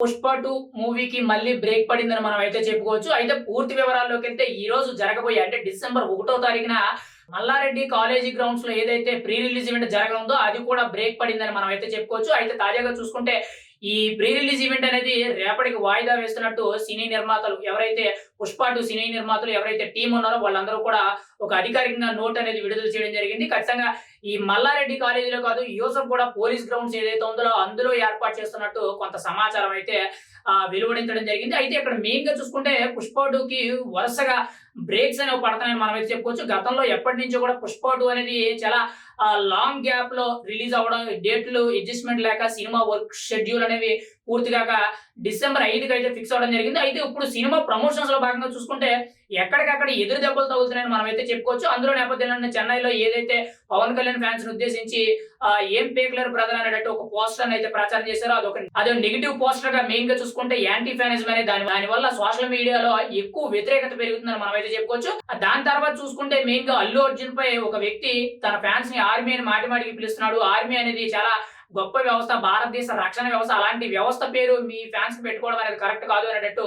Pushpa two మూవీకి మళ్ళీ break పడిందని మనం అయితే చెప్పుకోవచ్చు. అయితే పూర్తి వివరాల్లోకి వెళ్తే ఈ రోజు జరగబోయే అంటే డిసెంబర్ ఒకటో తారీఖున మల్లారెడ్డి కాలేజీ గ్రౌండ్స్లో ఏదైతే ప్రీ రిలీజ్ ఈవెంట్ జరగనుందో అది కూడా బ్రేక్ పడిందని మనం అయితే చెప్పుకోవచ్చు. అయితే తాజాగా చూసుకుంటే ఈ ప్రీ రిలీజ్ ఈవెంట్ అనేది రేపటికి వాయిదా వేస్తున్నట్టు సినీ నిర్మాతలు ఎవరైతే పుష్ప టు సినీ నిర్మాతలు ఎవరైతే టీం ఉన్నారో వాళ్ళందరూ కూడా ఒక అధికారికంగా నోట్ అనేది విడుదల చేయడం జరిగింది. ఖచ్చితంగా ఈ మల్లారెడ్డి కాలేజీలో కాదు యూసఫ్ కూడా పోలీస్ గ్రౌండ్స్ ఏదైతే ఉందో అందులో ఏర్పాటు చేస్తున్నట్టు కొంత సమాచారం అయితే వెలువడించడం జరిగింది. అయితే ఇక్కడ మెయిన్గా చూసుకుంటే పుష్ప టూకి వరుసగా బ్రేక్స్ అనేవి పడతాయని మనం అయితే చెప్పుకోవచ్చు. గతంలో ఎప్పటి నుంచో కూడా పుష్ప టూ అనేది చాలా లాంగ్ గ్యాప్లో రిలీజ్ అవ్వడం డేట్లు అడ్జస్ట్మెంట్ లేక సినిమా వర్క్ షెడ్యూల్ అనేవి పూర్తిగా డిసెంబర్ ఐదుకి అయితే ఫిక్స్ అవ్వడం జరిగింది. అయితే ఇప్పుడు సినిమా ప్రమోషన్స్లో భాగంగా చూసుకుంటే ఎక్కడికక్కడ ఎదురు దెబ్బలు తగులుతున్నాయని మనం అయితే చెప్పుకోవచ్చు. అందులో నేపథ్యంలో చెన్నైలో ఏదైతే పవన్ కళ్యాణ్ ఫ్యాన్స్ని ఉద్దేశించి ఏం పేకులర్ బ్రదర్ అనేటట్టు ఒక పోస్టర్ అయితే ప్రచారం చేశారో అదొక అదే నెగిటివ్ పోస్టర్గా మెయిన్గా చూసుకుంటే యాంటీ ఫ్యానిజం అనే దాని దాని వల్ల సోషల్ మీడియాలో ఎక్కువ వ్యతిరేకత పెరుగుతుందని మనం అయితే చెప్పుకోవచ్చు. దాని తర్వాత చూసుకుంటే మెయిన్గా అల్లు అర్జున్ పై ఒక వ్యక్తి తన ఫ్యాన్స్ని ఆర్మీ అని మాటి మాటికి పిలుస్తున్నాడు. ఆర్మీ అనేది చాలా గొప్ప వ్యవస్థ భారతదేశ రక్షణ వ్యవస్థ అలాంటి వ్యవస్థ పేరు మీ ఫ్యాన్స్ పెట్టుకోవడం అనేది కరెక్ట్ కాదు అనేటట్టు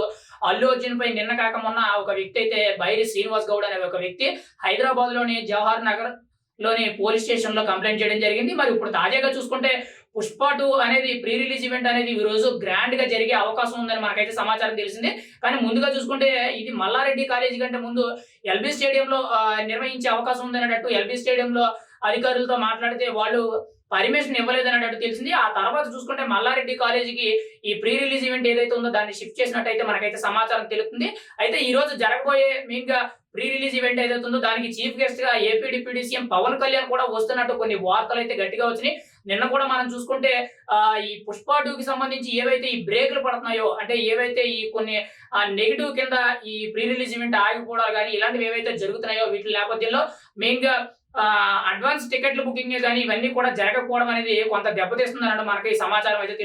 అల్లు అర్జున్ పై నిన్న కాక మొన్న ఒక వ్యక్తి అయితే బైరి శ్రీనివాస్ గౌడ్ అనే ఒక వ్యక్తి హైదరాబాద్లోని జవహర్ నగర్లోని పోలీస్ స్టేషన్లో కంప్లైంట్ చేయడం జరిగింది. మరి ఇప్పుడు తాజాగా చూసుకుంటే పుష్ప టూ అనేది ప్రీ రిలీజ్ ఈవెంట్ అనేది ఈ రోజు గ్రాండ్గా జరిగే అవకాశం ఉందని మనకైతే సమాచారం తెలిసింది. కానీ ముందుగా చూసుకుంటే ఇది మల్లారెడ్డి కాలేజీ కంటే ముందు ఎల్బీ స్టేడియంలో నిర్వహించే అవకాశం ఉందన్నట్టు ఎల్బీ స్టేడియంలో అధికారులతో మాట్లాడితే వాళ్ళు పర్మిషన్ ఇవ్వలేదన్నట్టు తెలిసింది. ఆ తర్వాత చూసుకుంటే మల్లారెడ్డి కాలేజీకి ఈ ప్రీ రిలీజ్ ఈవెంట్ ఏదైతే ఉందో దాన్ని షిఫ్ట్ చేసినట్టయితే మనకైతే సమాచారం తెలుస్తుంది. అయితే ఈ రోజు జరగబోయే మెయిన్గా ప్రీ రిలీజ్ ఈవెంట్ ఏదైతే ఉందో దానికి చీఫ్ గెస్ట్గా AP deputy CM Pawan Kalyan కూడా వస్తున్నట్టు కొన్ని వార్తలు అయితే గట్టిగా వచ్చినాయి. నిన్న కూడా మనం చూసుకుంటే ఆ, ఈ పుష్ప టూకి సంబంధించి ఏవైతే ఈ బ్రేకులు పడుతున్నాయో అంటే ఏవైతే ఈ కొన్ని నెగిటివ్ కింద ఈ ప్రీ రిలీజ్ ఈవెంట్ ఆగిపోవడాలు కానీ ఇలాంటివి ఏవైతే జరుగుతున్నాయో వీటి నేపథ్యంలో మెయిన్గా అడ్వాన్స్ టికెట్లు బుకింగ్ కానీ ఇవన్నీ కూడా జరగకపోవడం అనేది కొంత దెబ్బతీస్తుందన్నట్టు మనకి ఈ సమాచారం అయితే